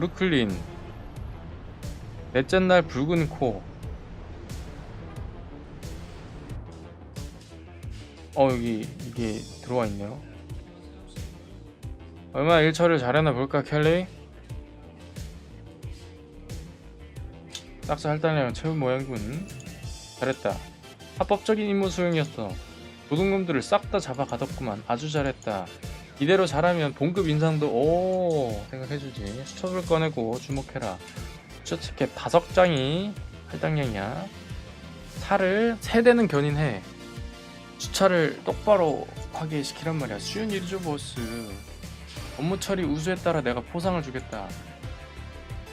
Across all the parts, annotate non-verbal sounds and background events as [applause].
브루클린 넷째 날 붉은 코. 어 여기 이게 들어와 있네요. 얼마나 일처리를 잘했나 볼까 켈리? 싹스 할당량을 채운 모양군. 잘했다. 합법적인 임무 수행이었어. 도둑놈들을 싹 다 잡아가뒀구만. 아주 잘했다 이대로 잘하면 봉급 인상도 오 생각해주지. 수첩을 꺼내고 주목해라. 수첩캡 다섯 장이 할당량이야. 차를 세 대는 견인해. 주차를 똑바로 하게 시키란 말이야. 쉬운 일이죠 보스. 업무 처리 우수에 따라 내가 포상을 주겠다.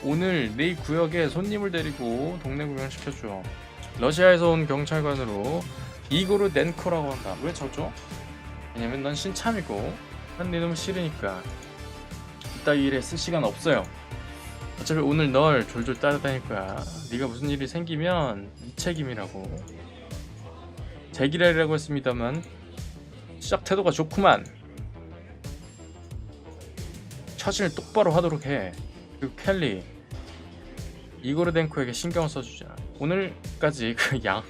오늘 네 구역에 손님을 데리고 동네 구경 시켜줘. 러시아에서 온 경찰관으로 이고르 넨코라고 한다. 왜 저죠? 왜냐면 넌 신참이고 난 네놈 싫으니까 이따위 일에 쓸 시간 없어요. 어차피 오늘 널 졸졸 따라다닐 거야 네가 무슨 일이 생기면 네 책임이라고. 제기라이라고 했습니다만 시작 태도가 좋구만. 처신을 똑바로 하도록 해. 그리고 켈리 이고르덴코에게 신경을 써주자. 오늘까지 그 양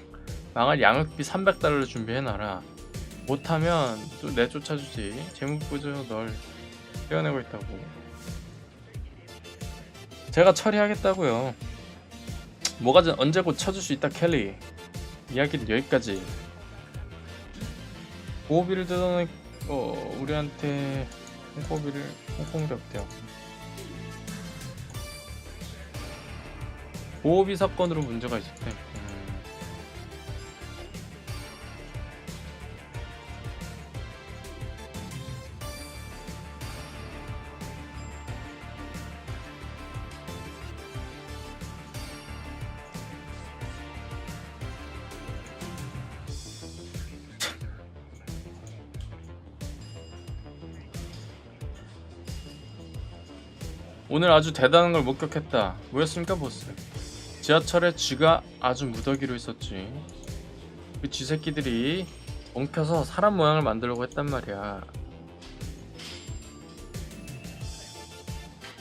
망할 양육비 300달러를 준비해놔라 못하면 또 내쫓아주지. 재무부에서 널 떼어내고 있다고. 제가 처리하겠다고요. 뭐가든 언제 곧 쳐줄 수 있다 켈리? 이야기는 여기까지. 보호비를 뜯어내 어 우리한테 홍보비를 홍콩비 없대요. 보호비 사건으로 문제가 있었대 오늘 아주 대단한 걸 목격했다. 뭐였습니까, 보스? 지하철에 쥐가 아주 무더기로 있었지. 그 쥐새끼들이 엉켜서 사람 모양을 만들려고 했단 말이야.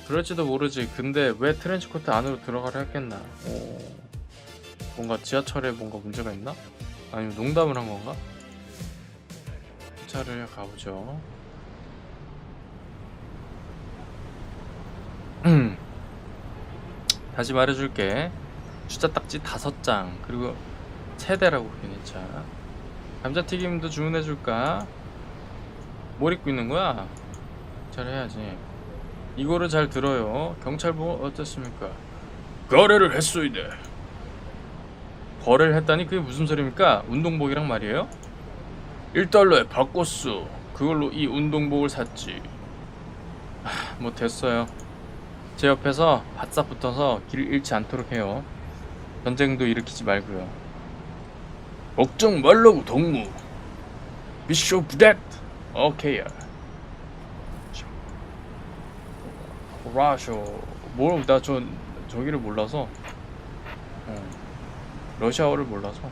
그럴지도 모르지. 근데 왜 트렌치코트 안으로 들어가려 했겠나? 오, 뭔가 지하철에 뭔가 문제가 있나? 아니면 농담을 한 건가? 차를 가보죠. 다시 말해줄게. 주자 딱지 다섯 장 그리고 세대라고 그긴 했자. 감자튀김도 주문해줄까? 뭘 입고 있는 거야? 잘 해야지. 이거를 잘 들어요. 경찰부 어떻습니까? 거래를 했소이대. 거래를 했다니 그게 무슨 소리입니까? 운동복이랑 말이에요? 1달러에 바꿨어. 그걸로 이 운동복을 샀지. 아, 뭐 됐어요. 제 옆에서 바싹 붙어서 길 잃지 않도록 해요. 전쟁도 일으키지 말고요. 걱정 말라고 동무. 미쇼 부댓. 오케이야. 라쇼. 뭘나저 저기를 몰라서. 어. 러시아어를 몰라서.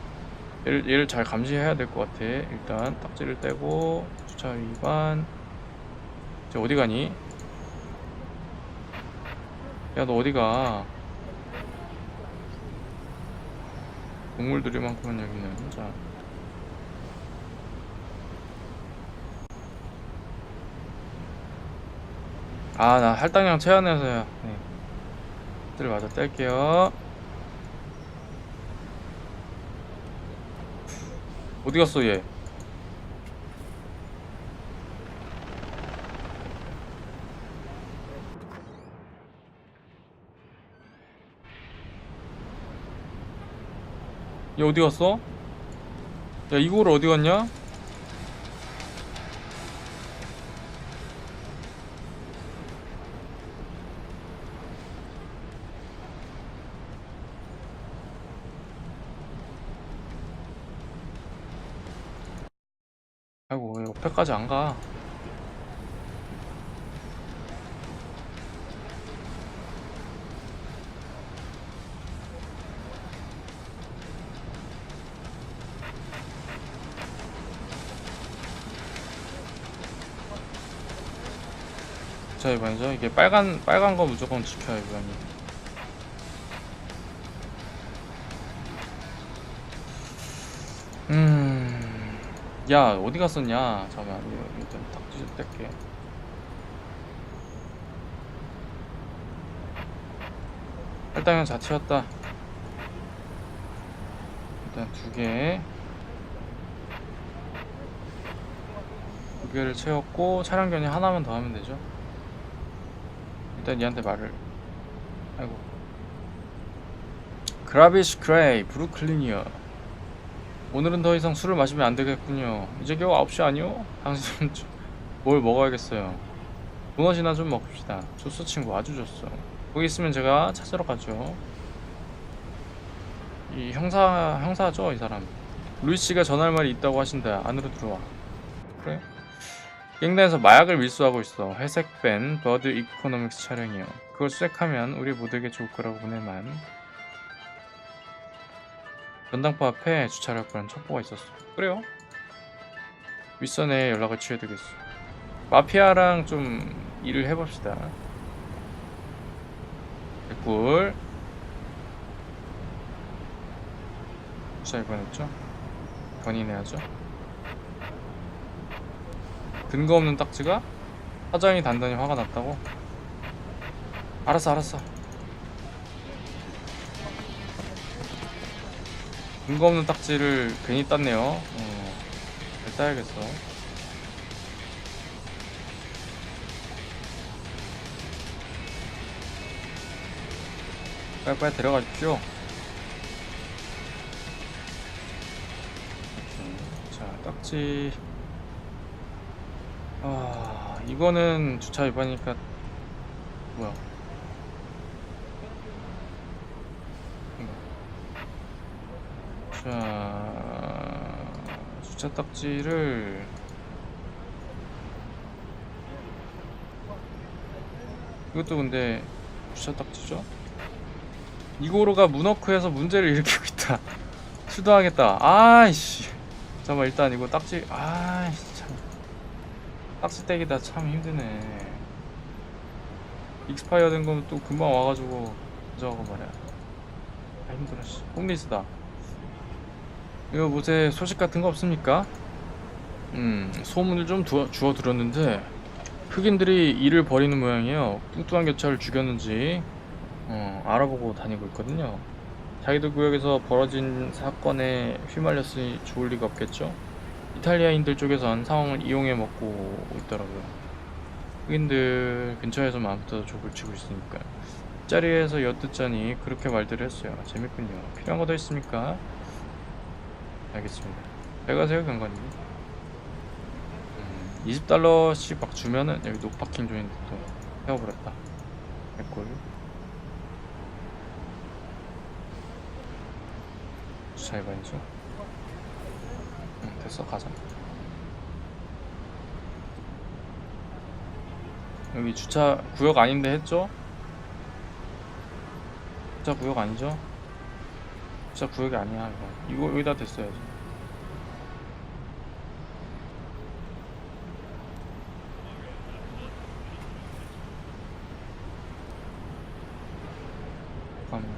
얘를, 얘를 잘 감시해야 될 것 같아. 일단 딱지를 떼고 주차 위반. 저 어디 가니? 야 너 어디가 동물들이 많구만 여기는 자 아, 나 할당량 체안해서요. 네. 들 맞아 뗄게요. 어디 갔어, 얘? 얘 어디 갔어? 야, 이거를 어디 갔냐? 아이고, 왜 옆에까지 안 가? 주차 위반이죠. 이게 빨간 빨간 거 무조건 지켜야 위반이. 음, 야 어디 갔었냐? 잠깐만 이거 일단 딱 뗄게. 일단은 다 채웠다. 일단 두 개. 두 개를 채웠고 차량 견인 하나만 더 하면 되죠. 일단 얘한테 말을. 아이고. 그라비시 크레이 브루클린이요. 오늘은 더 이상 술을 마시면 안 되겠군요. 이제 겨우 9시 아니요? 당신은 좀- 뭘 먹어야겠어요. 도넛이나 좀 먹읍시다. 좋소 친구 아주 좋소. 거기 있으면 제가 찾으러 가죠. 이 형사 형사죠 이 사람. 루이 씨가 전할 말이 있다고 하신다. 안으로 들어와. 그래? 갱단에서 마약을 밀수하고 있어. 회색 밴 버드 이코노믹스 차량이요. 그걸 수색하면 우리 모두에게 좋을 거라고 보내만. 전당포 앞에 주차를 할 거란 첩보가 있었어. 그래요? 윗선에 연락을 취해두겠어. 마피아랑 좀 일을 해봅시다. 개꿀. 주차 위반했죠? 견인해야죠. 근거 없는 딱지가 사장이 단단히 화가 났다고? 알았어, 알았어. 근거 없는 딱지를 괜히 땄네요. 어, 잘 따야겠어. 빨리빨리 데려가 십시오. 오케이. 자, 딱지. 아, 이거는 주차 위반이니까 뭐야? 자, 주차 딱지를 이것도 근데 주차 딱지죠? 이고로가 문워크에서 문제를 일으키고 있다. [laughs] 수도하겠다. 아이씨. 잠깐만 일단 이거 딱지 아이씨 참. 딱지 떼기다 참 힘드네. 익스파이어 된 거면 또 금방 와가지고 저거 말이야. 아 힘들어 씨. 홈리스다. 이거 뭐새 소식 같은 거 없습니까? 음 소문을 좀 두어, 주워 들었는데 흑인들이 일을 벌이는 모양이에요. 뚱뚱한 교차를 죽였는지 어, 알아보고 다니고 있거든요. 자기들 구역에서 벌어진 사건에 휘말렸으니 좋을 리가 없겠죠? 이탈리아인들 쪽에선 상황을 이용해 먹고 있더라고요. 흑인들 근처에서만 붙어서 족을 치고 있으니까. 이 자리에서 엿듣자니 그렇게 말들을 했어요. 재밌군요. 필요한 거 더 있습니까? 알겠습니다. 잘 가세요, 경관님. 음, 20달러씩 막 주면은 여기 노파킹 조인트 또 세워버렸다. 개꿀. 주차 위반이죠? 응, 됐어, 가자. 여기 주차 구역 아닌데 했죠? 주차 구역 아니죠? 주차 구역이 아니야, 이거. 이거 여기다 됐어야지. 잠깐만.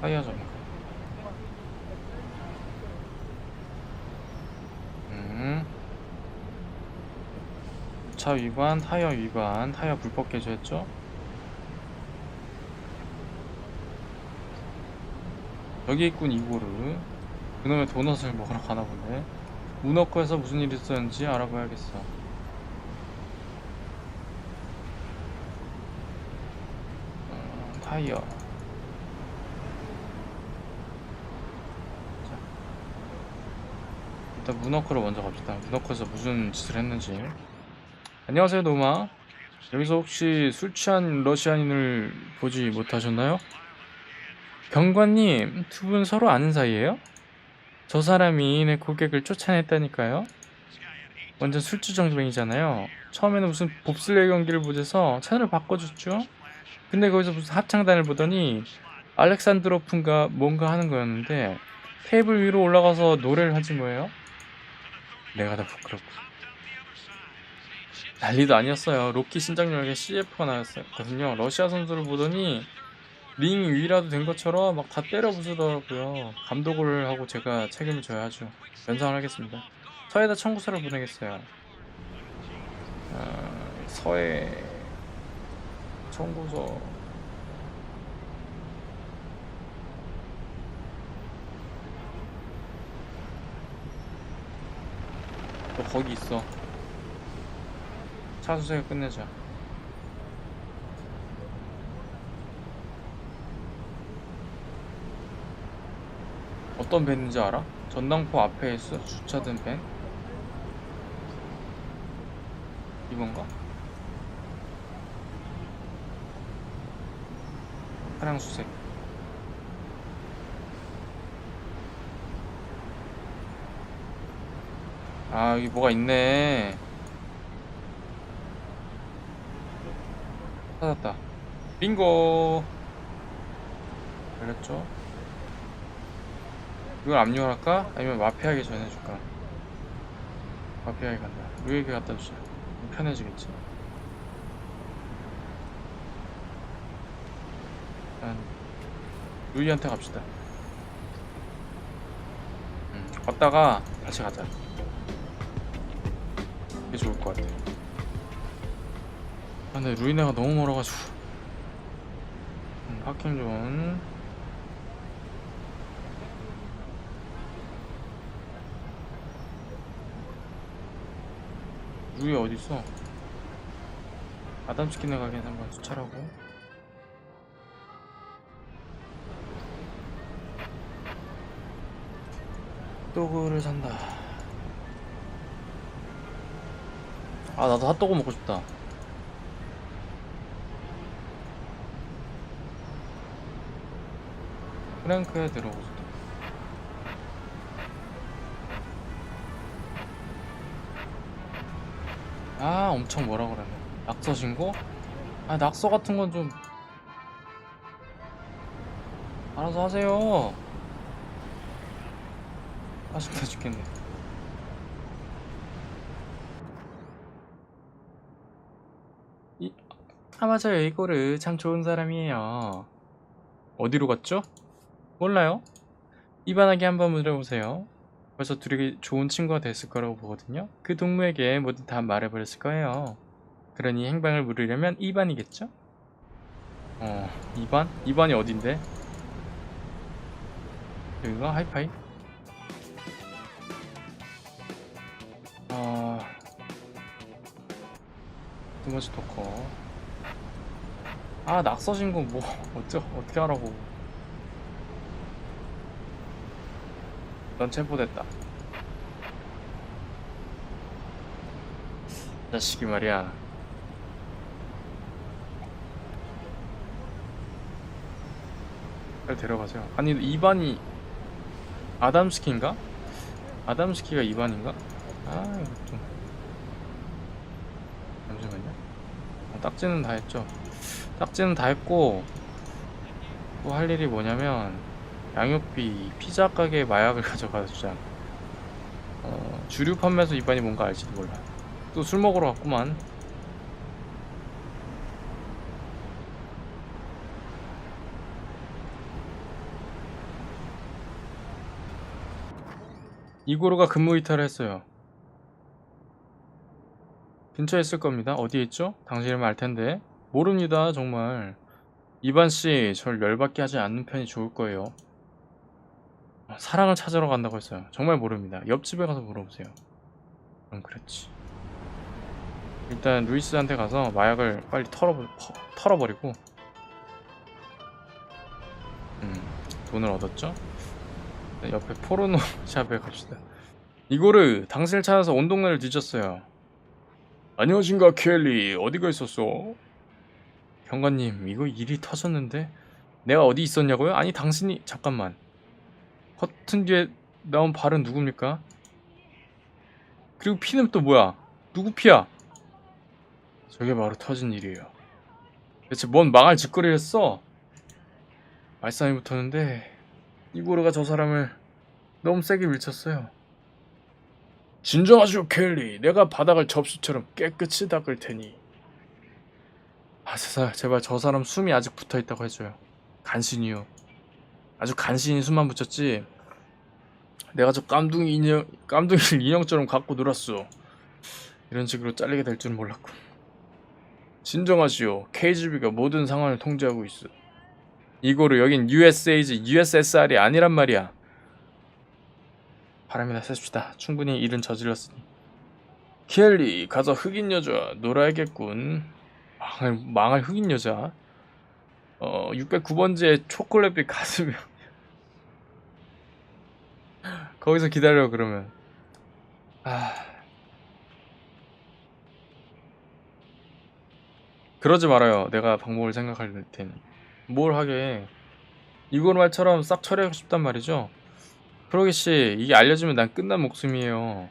타이어 좀. 음. 차 위반, 타이어 위반, 타이어 불법 개조했죠? 여기 있군 이고르 그놈의 도넛을 먹으러 가나 보네. 문어커에서 무슨 일이 있었는지 알아봐야겠어. 어, 타이어. 자. 일단 문어커로 먼저 갑시다. 문어커에서 무슨 짓을 했는지 안녕하세요 노마 여기서 혹시 술 취한 러시아인을 보지 못하셨나요? 경관님, 두 분 서로 아는 사이예요? 저 사람이 내 고객을 쫓아냈다니까요. 완전 술주정뱅이잖아요. 처음에는 무슨 봅슬레이 경기를 보재서 채널을 바꿔줬죠. 근데 거기서 무슨 합창단을 보더니 알렉산드로프인가 뭔가 하는 거였는데 테이블 위로 올라가서 노래를 하지 뭐예요? 내가 더 부끄럽고. 난리도 아니었어요. 로키 신작용에 CF가 나왔거든요. 러시아 선수를 보더니 링 위라도 된 것처럼 막 다 때려 부수더라고요. 감독을 하고 제가 책임을 져야죠. 연상을 하겠습니다. 서해다 청구서를 보내겠어요. 아, 서해 청구서 너 거기 있어. 차수세가 끝내자. 어떤 밴인지 알아? 전당포 앞에 있어 주차된 밴? 이건가? 파랑 수색. 아 여기 뭐가 있네. 찾았다. 빙고. 그랬죠? 이걸 압류할까? 아니면 마피아에게 전해줄까? 마피아에게 간다. 루에게 갖다 주자. 편해지겠지. 일단 루이한테 갑시다. 음, 갔다가 다시 가자. 그게 좋을 것 같아. 아, 근데 루이네가 너무 멀어가지고. 음, 파킹 존. 루이 어딨어? 아담스킨에 가긴 한번 수차라고 핫도그를 산다 아 나도 핫도그 먹고 싶다 프랭크에 들어오고. 싶다 아 엄청 뭐라 그러네. 낙서 신고? 아 낙서 같은 건 좀 알아서 하세요. 아쉽다 죽겠네. 이, 아 맞아요. 이거를 참 좋은 사람이에요. 어디로 갔죠? 몰라요 이반하게 한번 물어보세요 벌써 둘이 좋은 친구가 됐을 거라고 보거든요. 그 동무에게 모두 다 말해버렸을 거예요. 그러니 행방을 물으려면 2반이겠죠? 어, 2반? 2반이 어딘데? 여기가 하이파이? 아... 두 번째 토커 아 낙서 신고 뭐 [laughs] 어쩌 어떻게 하라고 넌 체포됐다. 자식이 말이야. 빨리 데려가세요. 아니 2반이 아담스키인가? 아담스키가 2반인가? 아 좀 잠시만요. 어, 딱지는 다 했죠. 딱지는 다 했고 또 할 일이 뭐냐면 양육비 피자 가게 마약을 [laughs] 가져가 주자. 어, 주류 판매소 이반이 뭔가 알지도 몰라. 또 술 먹으러 갔구만. 이고로가 근무 이탈을 했어요. 근처에 있을 겁니다. 어디에 있죠? 당신이면 알 텐데. 모릅니다, 정말. 이반 씨, 절 열받게 하지 않는 편이 좋을 거예요. 사랑을 찾으러 간다고 했어요. 정말 모릅니다. 옆집에 가서 물어보세요. 그럼 그랬지. 일단 루이스한테 가서 마약을 빨리 털어 털어버리고 음, 돈을 얻었죠. 네, 옆에 포르노 [laughs] 샵에 갑시다. 이거를 당신을 찾아서 온 동네를 뒤졌어요. 안녕하신가 켈리 어디가 있었어? 경관님 이거 일이 터졌는데 내가 어디 있었냐고요? 아니 당신이 잠깐만 커튼 뒤에 나온 발은 누굽니까? 그리고 피는 또 뭐야? 누구 피야? 저게 바로 터진 일이에요. 대체 뭔 망할 짓거리를 했어? 말싸움이 붙었는데 이고르가 저 사람을 너무 세게 밀쳤어요. 진정하시오 켈리 내가 바닥을 접시처럼 깨끗이 닦을 테니 아 제발 제발 저 사람 숨이 아직 붙어있다고 해줘요 간신히요 아주 간신히 숨만 붙였지. 내가 저 깜둥이 인형 깜둥이를 [laughs] 인형처럼 갖고 놀았어 이런 식으로 잘리게 될 줄은 몰랐군 진정하시오. KGB가 모든 상황을 통제하고 있어. 이거로 여긴 USA지 USSR이 아니란 말이야. 바람이나 쐴시다. 충분히 일은 저질렀으니. 켈리 가서 흑인 여자 놀아야겠군. 망할, 망할 흑인 여자 어 609번지에 초콜릿빛 가슴이 [laughs] 거기서 기다려 그러면. 아. 그러지 말아요. 내가 방법을 생각할 테니. 뭘 하게 이걸 말처럼 싹 처리하고 싶단 말이죠? 프로기씨 이게 알려주면 난 끝난 목숨이에요.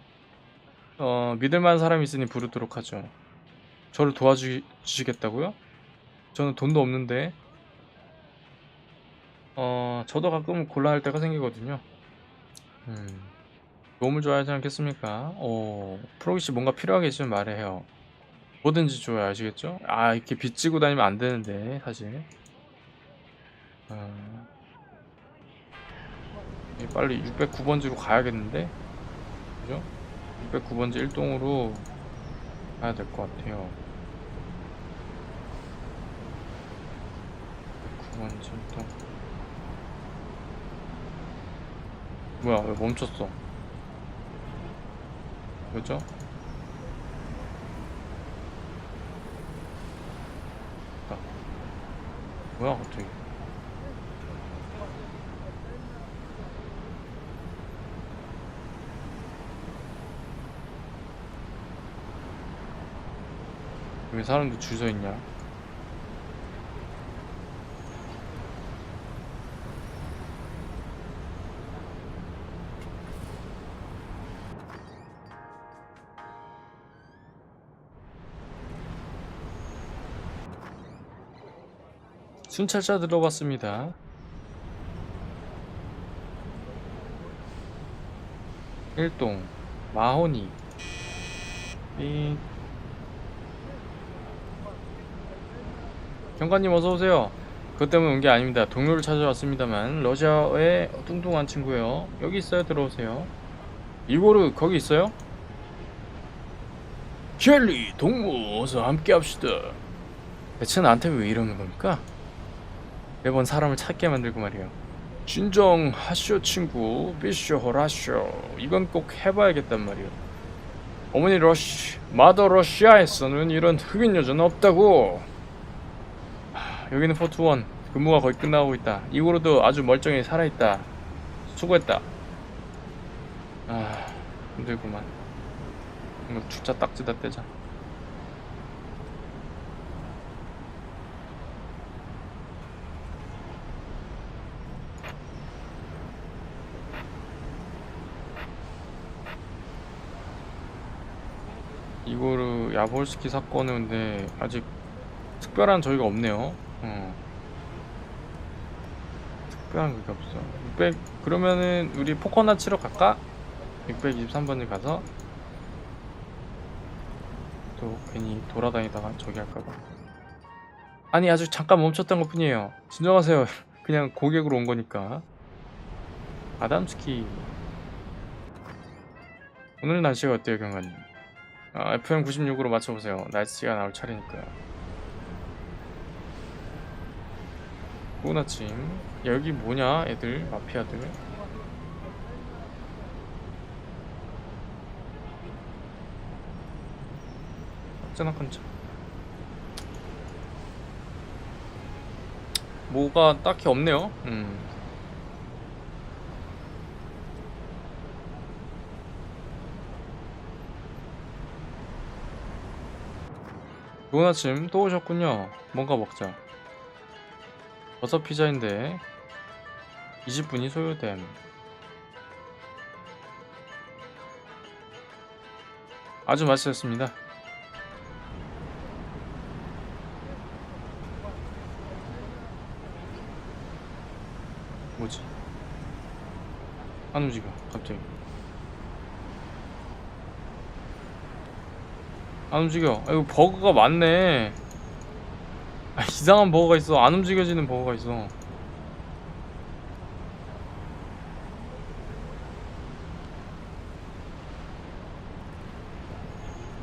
어 믿을만한 사람이 있으니 부르도록 하죠. 저를 도와주시겠다고요? 저는 돈도 없는데 어 저도 가끔 곤란할 때가 생기거든요. 음. 도움을 줘야 하지 않겠습니까? 어 프로기씨 뭔가 필요하게 있으면 말해요. 뭐든지 줘야 아시겠죠? 아 이렇게 빚지고 다니면 안 되는데 사실. 어... 예, 빨리 609번지로 가야겠는데? 그죠? 609번지 1동으로 가야 될 것 같아요. 9번지 1동 뭐야 왜 멈췄어 왜죠? 아, 뭐야 갑자기 왜 사람들 줄 서 있냐? 순찰자 들어봤습니다. 일동 마호니 이 경관님 어서 오세요. 그것 때문에 온 게 아닙니다. 동료를 찾아왔습니다만 러시아의 뚱뚱한 친구예요. 여기 있어요. 들어오세요. 이고르 거기 있어요? 켈리 동무 어서 함께 합시다. 대체 나한테 왜 이러는 겁니까? 매번 사람을 찾게 만들고 말이에요. 진정하시오 친구. 비쇼 호라쇼 이건 꼭 해봐야겠단 말이에요. 어머니 러시 마더 러시아에서는 이런 흑인 여자는 없다고. 여기는 포트원. 근무가 거의 끝나고 있다. 이후로도 아주 멀쩡히 살아있다. 수고했다. 아 힘들구만. 이거 주차 딱지다 떼자 이거를 야볼스키 사건은 근데 아직 특별한 저희가 없네요. 어. 특별한 그게 없어. 600 그러면은 우리 포커나 치러 갈까? 623번을 가서 또 괜히 돌아다니다가 저기 할까봐. 아니 아주 잠깐 멈췄던 것 뿐이에요. 진정하세요. [laughs] 그냥 고객으로 온 거니까. 아담스키. 오늘 날씨가 어때요 경관님 아, FM 96으로 맞춰보세요. 날씨가 나올 차례니까 좋은 아침 여기 뭐냐 애들 마피아들? 어쩌나 깜짝 뭐가 딱히 없네요. 음. 좋은 아침 또 오셨군요. 뭔가 먹자. 버섯 피자인데 20분이 소요됨. 아주 맛있었습니다. 뭐지? 안 움직여 갑자기 안 움직여. 아, 이거 버그가 많네. 아, 이상한 버그가 있어. 안 움직여지는 버그가 있어.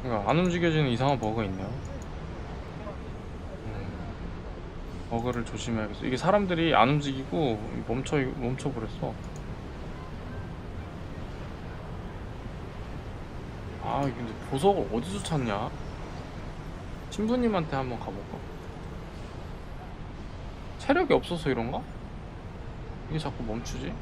그러니까 안 움직여지는 이상한 버그가 있네요. 음, 버그를 조심해야겠어. 이게 사람들이 안 움직이고 멈춰 멈춰 버렸어 아 근데 보석을 어디서 찾냐? 신부님한테 한번 가볼까? 체력이 없어서 이런가? 이게 자꾸 멈추지?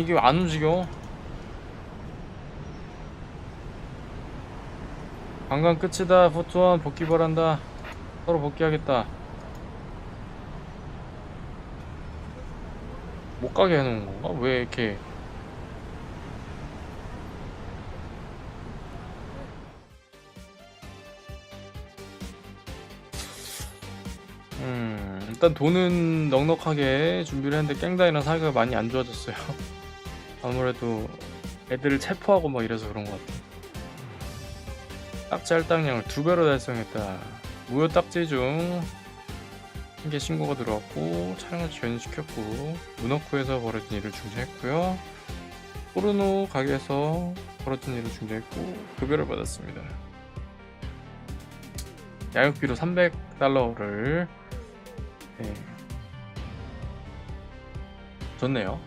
이게 왜안 움직여? 관광 끝이다. 포토원 복귀 바란다. 서로 복귀하겠다. 못 가게 해놓은 건가? 왜 이렇게 음, 일단 돈은 넉넉하게 준비를 했는데 깽다이랑 사이가 많이 안 좋아졌어요. [laughs] 아무래도 애들을 체포하고 막 이래서 그런 것 같아. 딱지 할당량을 두 배로 달성했다. 무효 딱지 중 한 개 신고가 들어왔고 촬영을 지연시켰고 문어쿠에서 벌어진 일을 중재했고요. 포르노 가게에서 벌어진 일을 중재했고 급여를 받았습니다. 야육비로 300달러를 네. 좋네요.